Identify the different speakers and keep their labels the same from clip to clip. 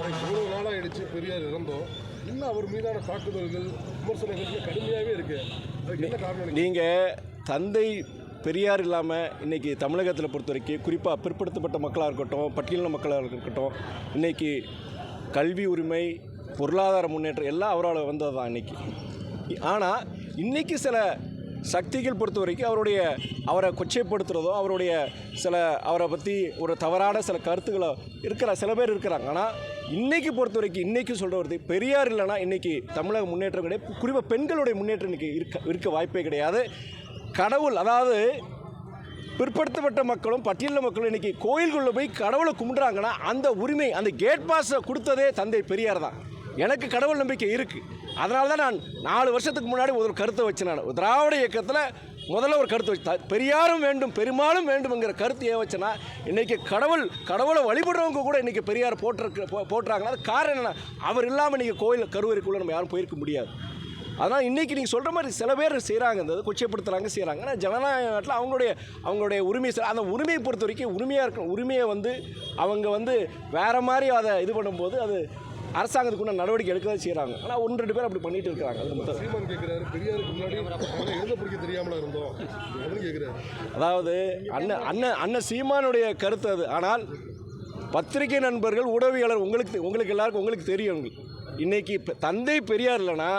Speaker 1: இவ்வளோ நாளாக ஆயிடுச்சு பெரியார் இறந்தோம் இன்னும் அவர் மீதான தாக்குதல்கள் விமர்சனங்கள் கடுமையாகவே இருக்கு. அதுக்கு என்ன காரணம்
Speaker 2: நீங்கள் தந்தை பெரியார் இல்லாமல் இன்றைக்கி தமிழகத்தில் பொறுத்த வரைக்கும் குறிப்பாக பிற்படுத்தப்பட்ட மக்களாக இருக்கட்டும் பட்டியலின மக்களாக இருக்கட்டும் இன்றைக்கி கல்வி உரிமை பொருளாதார முன்னேற்றம் எல்லாம் அவரால் வந்தது தான் இன்றைக்கி ஆனால் இன்றைக்கி சில சக்திகள் பொறுத்த வரைக்கும் அவருடைய அவரை கொச்சைப்படுத்துகிறதோ அவருடைய சில அவரை பற்றி ஒரு தவறான சில கருத்துக்களோ இருக்கிற சில பேர் இருக்கிறாங்க. ஆனால் இன்றைக்கி பொறுத்த வரைக்கும் இன்றைக்கி ஒரு பெரியார் இல்லைன்னா இன்றைக்கி தமிழக முன்னேற்றம் கிடையாது. குறிப்பாக பெண்களுடைய முன்னேற்றம் இன்றைக்கி இருக்க இருக்க வாய்ப்பே கிடையாது. கடவுள் அதாவது பிற்படுத்தப்பட்ட மக்களும் பட்டியலில் மக்களும் இன்றைக்கி கோயில்களில் போய் கடவுளை கும்பிட்றாங்கன்னா அந்த உரிமை அந்த கேட் பாஸை கொடுத்ததே தந்தை பெரியார் தான். எனக்கு கடவுள் நம்பிக்கை இருக்குது அதனால தான் நான் நாலு வருஷத்துக்கு முன்னாடி ஒரு கருத்தை வச்சேன் நான் திராவிட இயக்கத்தில் முதல்ல ஒரு கருத்து வச்சு த- பெரியாரும் வேண்டும் பெருமாளும் வேண்டும்ங்கிற கருத்து ஏன் வச்சுன்னா இன்றைக்கி கடவுள் கடவுளை வழிபடுறவங்க கூட இன்றைக்கி பெரியார் போட்டிருக்கு போ- போட்டுறாங்கன்னா அது காரணம் என்னென்னா அவர் இல்லாமல் இன்றைக்கி கோயில் கருவறைக்குள்ளே நம்ம யாரும் போயிருக்க முடியாது. அதனால் இன்றைக்கி நீங்கள் சொல்கிற மாதிரி சில பேர் செய்கிறாங்க இந்த கொச்சைப்படுத்துகிறாங்க செய்கிறாங்க ஆனால் ஜனநாயக நாட்டில் அவங்களுடைய அவங்களுடைய உரிமை செ- அந்த உரிமையை பொறுத்த வரைக்கும் உரிமையாக இருக்க உரிமையை வந்து அவங்க வந்து வேறு மாதிரி அதை இது பண்ணும்போது அது அரசாங்கத்துக்குள்ள நடவடிக்கை எடுக்க செய்கிறாங்க ஆனால் ஒன்று ரெண்டு பேர் அப்படி பண்ணிட்டு இருக்காங்க.
Speaker 1: சீமான் கேட்குறாரு பெரியாருக்கு முன்னாடி எழுத படிக்க தெரியாமலா இருந்தோம். கேட்குறாரு
Speaker 2: அதாவது அண்ணன் அண்ணன் அண்ணன் சீமானுடைய கருத்து அது. ஆனால் பத்திரிகை நண்பர்கள் உடவியாளர் உங்களுக்கு உங்களுக்கு எல்லாருக்கும் உங்களுக்கு தெரியும். இன்னைக்கு இப்ப தந்தை பெரியார் இல்லைன்னா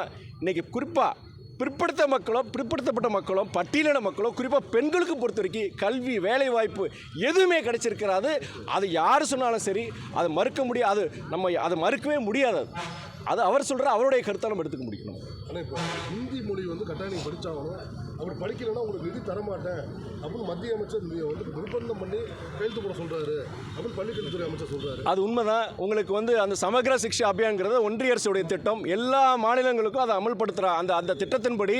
Speaker 2: இன்னைக்கு குறிப்பாக பிற்படுத்த மக்களும் பிற்படுத்தப்பட்ட மக்களும் பட்டியலின மக்களும் குறிப்பாக பெண்களுக்கு பொறுத்த வரைக்கும் கல்வி வேலை வாய்ப்பு எதுவுமே கிடைச்சிருக்கிறாது அது யார் சொன்னாலும் சரி அதை மறுக்க முடியாது நம்ம அதை மறுக்கவே முடியாது. அது. அவர் சொல்கிற அவருடைய கருத்தை நம்ம எடுத்துக்க முடியும்.
Speaker 1: ஆனால் இப்போ ஹிந்தி மொழி வந்து கட்டாயம் படித்தாலும் அப்படி படிக்கலைன்னா உங்களுக்கு நிதி தரமாட்டேன் அப்படின்னு மத்திய அமைச்சர் வந்து நிர்பந்தம் பண்ணி கையெழுத்து போட சொல்கிறாரு அப்படின்னு பள்ளிக்கல்வித்துறை அமைச்சர் சொல்கிறாரு
Speaker 2: அது உண்மைதான். உங்களுக்கு வந்து அந்த சமகர சிக்ஷா அபியான்ங்கிறது ஒன்றிய அரசுடைய திட்டம். எல்லா மாநிலங்களுக்கும் அதை அமல்படுத்துகிற அந்த அந்த திட்டத்தின்படி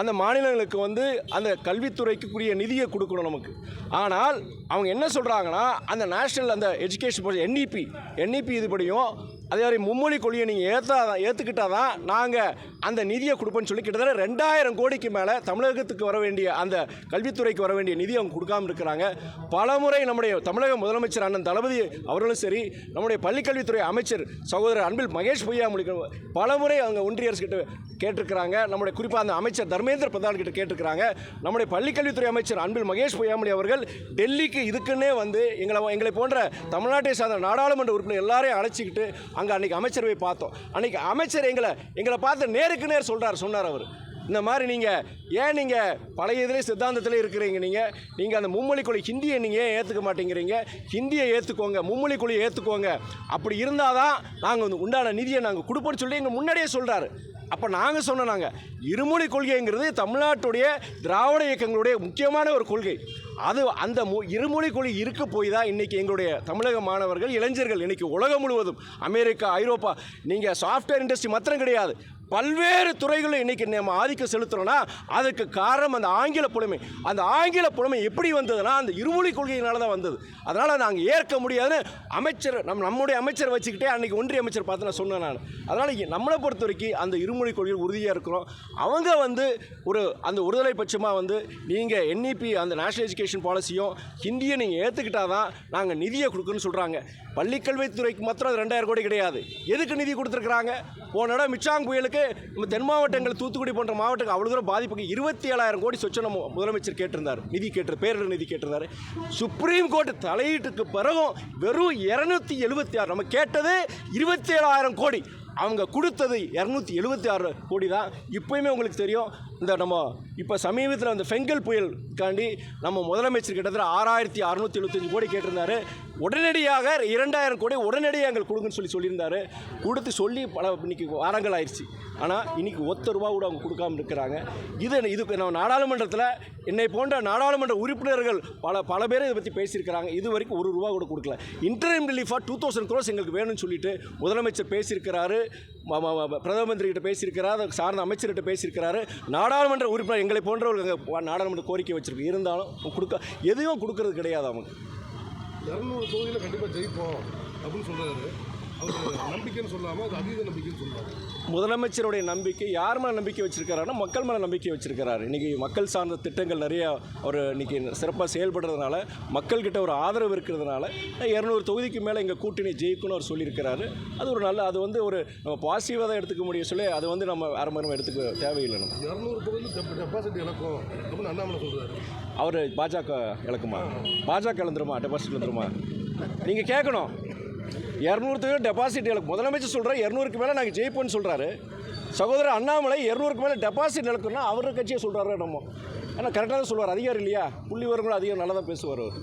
Speaker 2: அந்த மாநிலங்களுக்கு வந்து அந்த கல்வித்துறைக்குரிய நிதியை கொடுக்கணும் நமக்கு. ஆனால் அவங்க என்ன சொல்கிறாங்கன்னா அந்த நேஷ்னல் அந்த எஜுகேஷன் என்இபி என்இபி இதுபடியும் அதே மாதிரி மும்மொழி கொள்கையை நீங்கள் ஏற்றா ஏற்றுக்கிட்டால் தான் நாங்கள் அந்த நிதியை கொடுப்போன்னு சொல்லி கிட்டத்தட்ட ரெண்டாயிரம் கோடிக்கு மேலே தமிழகத்துக்கு வர வேண்டிய அந்த கல்வித்துறைக்கு வர வேண்டிய நிதி அவங்க கொடுக்காம இருக்கிறாங்க. பலமுறை நம்முடைய தமிழக முதலமைச்சர் அண்ணன் தளபதி அவர்களும் சரி நம்முடைய பள்ளிக்கல்வித்துறை அமைச்சர் சகோதரர் அன்பில் மகேஷ் பொய்யாமொழி பலமுறை அவங்க ஒன்றிய அரசு கிட்ட கேட்டிருக்கிறாங்க. நம்முடைய குறிப்பாக அந்த அமைச்சர் தர்மேந்திர பிரதான் கிட்ட கேட்டிருக்கிறாங்க. நம்முடைய பள்ளிக்கல்வித்துறை அமைச்சர் அன்பில் மகேஷ் பொய்யாமொழி அவர்கள் டெல்லிக்கு இதுக்குன்னே வந்து எங்களை எங்களை போன்ற தமிழ்நாட்டை சார்ந்த நாடாளுமன்ற உறுப்பினர் எல்லாரையும் அழைச்சிக்கிட்டு அங்கே அன்றைக்கி அமைச்சரவை பார்த்தோம். அன்றைக்கி அமைச்சர் எங்களை எங்களை பார்த்து நேருக்கு நேர் சொல்கிறார் சொன்னார் அவர். இந்த மாதிரி நீங்கள் ஏன் நீங்கள் பழைய இதிலே சித்தாந்தத்திலே இருக்கிறீங்க நீங்கள் நீங்கள் அந்த மும்மொழி கொலை ஹிந்தியை நீங்கள் ஏன் ஏற்றுக்க மாட்டேங்கிறீங்க? ஹிந்தியை ஏற்றுக்கோங்க மும்மொழி கொலையை ஏற்றுக்கோங்க அப்படி இருந்தால் தான் நாங்கள் வந்து உண்டான நிதியை நாங்கள் கொடுப்போம்னு சொல்லி எங்கள் முன்னாடியே சொல்கிறாரு அப்போ நாங்கள் சொன்னோம் நாங்கள் இருமொழி கொள்கைங்கிறது தமிழ்நாட்டுடைய திராவிட இயக்கங்களுடைய முக்கியமான ஒரு கொள்கை. அது அந்த மொ இருமொழி கொள்கை இருக்க போய் தான் இன்றைக்கி எங்களுடைய தமிழக மாணவர்கள் இளைஞர்கள் இன்றைக்கி உலகம் முழுவதும் அமெரிக்கா ஐரோப்பா நீங்கள் சாஃப்ட்வேர் இண்டஸ்ட்ரி மாத்திரம் கிடையாது. பல்வேறு துறைகளில் இன்றைக்கி நம்ம ஆதிக்கம் செலுத்துகிறோன்னா அதுக்கு காரணம் அந்த ஆங்கில புலமை. அந்த ஆங்கில புலமை எப்படி வந்ததுன்னா அந்த இருமொழி கொள்கையினால தான் வந்தது. அதனால் நாங்கள் ஏற்க முடியாதுன்னு அமைச்சர் நம்ம நம்முடைய அமைச்சர் வச்சுக்கிட்டே அன்றைக்கி ஒன்றிய அமைச்சர் பார்த்து நான் சொன்னேன் நான். அதனால் நம்மளை பொறுத்த வரைக்கும் அந்த இருமொழி கொள்கையில் உறுதியாக இருக்கிறோம். அவங்க வந்து ஒரு அந்த ஒருதலை பட்சமாக வந்து நீங்கள் என்இபி அந்த நேஷனல் எஜுகேஷன் பாலிசியும் ஹிந்தியை நீங்கள் ஏற்றுக்கிட்டால் தான் நாங்கள் நிதியை கொடுக்குன்னு சொல்கிறாங்க பள்ளிக்கல்வித்துறைக்கு மாத்திரம் அது ரெண்டாயிரம் கோடி கிடையாது. எதுக்கு நிதி கொடுத்துருக்குறாங்க? போன இடம் மிச்சாங் புயலுக்கு நம்ம தென் மாவட்டங்கள் தூத்துக்குடி போன்ற மாவட்டங்கள் அவ்வளோ தூரம் பாதிப்புக்கு இருபத்தி ஏழாயிரம் கோடி சொச்ச நம்ம முதலமைச்சர் கேட்டிருந்தார். நிதி கேட்டு பேரிடர் நிதி கேட்டிருந்தார். சுப்ரீம் கோர்ட் தலையீட்டுக்கு பிறகும் வெறும் இரநூத்தி எழுபத்தி ஆறு நம்ம கேட்டது இருபத்தி ஏழாயிரம் கோடி. அவங்க கொடுத்தது இரநூத்தி எழுபத்தி ஆறு கோடி தான். இப்போயுமே உங்களுக்கு தெரியும் இந்த நம்ம இப்போ சமீபத்தில் அந்த ஃபெங்கல் புயலுக்காண்டி நம்ம முதலமைச்சர் கிட்டத்தட்ட ஆறாயிரத்தி அறுநூற்றி எழுபத்தஞ்சு கோடி கேட்டிருந்தாரு. உடனடியாக இரண்டாயிரம் கோடி உடனடியாக எங்களுக்கு கொடுங்கன்னு சொல்லி சொல்லியிருந்தாரு. கொடுத்து சொல்லி பல இன்னைக்கு வாரங்கள் ஆயிடுச்சு. ஆனால் இன்னைக்கு ஒத்த ரூபா கூட அவங்க கொடுக்காமல் இருக்கிறாங்க. இது இது நம்ம நாடாளுமன்றத்தில் என்னை போன்ற நாடாளுமன்ற உறுப்பினர்கள் பல பல பேர் இதை பற்றி பேசியிருக்கிறாங்க. இது வரைக்கும் ஒரு ரூபா கூட கொடுக்கல. இன்டர்ம் ரிலீஃபாக டூ தௌசண்ட் க்ரோஸ் எங்களுக்கு வேணும்னு சொல்லிட்டு முதலமைச்சர் பேசியிருக்கிறாரு. பிரதம மந்திரிகிட்ட பேசியிருக்கிறார் சார்ந்த அமைச்சர்கிட்ட பேசியிருக்கிறாரு. நாடாளுமன்ற உறுப்பினர் எங்களை போன்றவர்கள் நாடாளுமன்ற கோரிக்கை வச்சுருக்கு. இருந்தாலும் கொடுக்க எதுவும் கொடுக்கறது கிடையாது அவங்க
Speaker 1: இரநூறு தொகுதியில் கண்டிப்பாக ஜெயிப்போம் அப்படின்னு சொல்கிறாரு நம்பிக்கைன்னு சொல்லாமல் அது அதீத நம்பிக்கைன்னு சொல்றாரு.
Speaker 2: முதலமைச்சருடைய நம்பிக்கை யார் மேலே நம்பிக்கை வச்சிருக்காருன்னா மக்கள் மேலே நம்பிக்கை வச்சிருக்கிறாரு. இன்றைக்கி மக்கள் சார்ந்த திட்டங்கள் நிறைய அவர் இன்னைக்கு சிறப்பாக செயல்படுறதுனால மக்கள்கிட்ட ஒரு ஆதரவு இருக்கிறதுனால இரநூறு தொகுதிக்கு மேலே எங்கள் கூட்டணி ஜெயிக்கும்னு அவர் சொல்லியிருக்கிறாரு. அது ஒரு நல்ல அது வந்து ஒரு நம்ம பாசிட்டிவாக தான் எடுத்துக்க முடியும் சொல்லி அது வந்து நம்ம மாதிரி எடுத்துக்க தேவையில்லை நம்ம
Speaker 1: இரநூறு தொகுதியில் டெபாசிட் இழக்கும். அப்படின்னு அண்ணாமலை சொல்றாரு.
Speaker 2: அவர் பாஜக இழக்குமா? பாஜக இழந்துருமா? டெபாசிட் இழந்துருமா? நீங்கள் கேட்கணும் இரநூறுக்கு டெபாசிட் இழக்கும் முதலமைச்சர் சொல்கிறார் இரநூறுக்கு மேலே நாங்கள் ஜெயிப்போம்னு சொல்கிறாரு சகோதரர் அண்ணாமலை இரநூறுக்கு மேலே டெபாசிட் இழக்குன்னா அவர் கட்சியை சொல்கிறாரு நம்ம ஏன்னா கரெக்டாக தான் சொல்லுவார் அதிகாரம் இல்லையா? புள்ளி வரங்களும் அதிகம் நல்லா தான் பேசுவார் அவர்.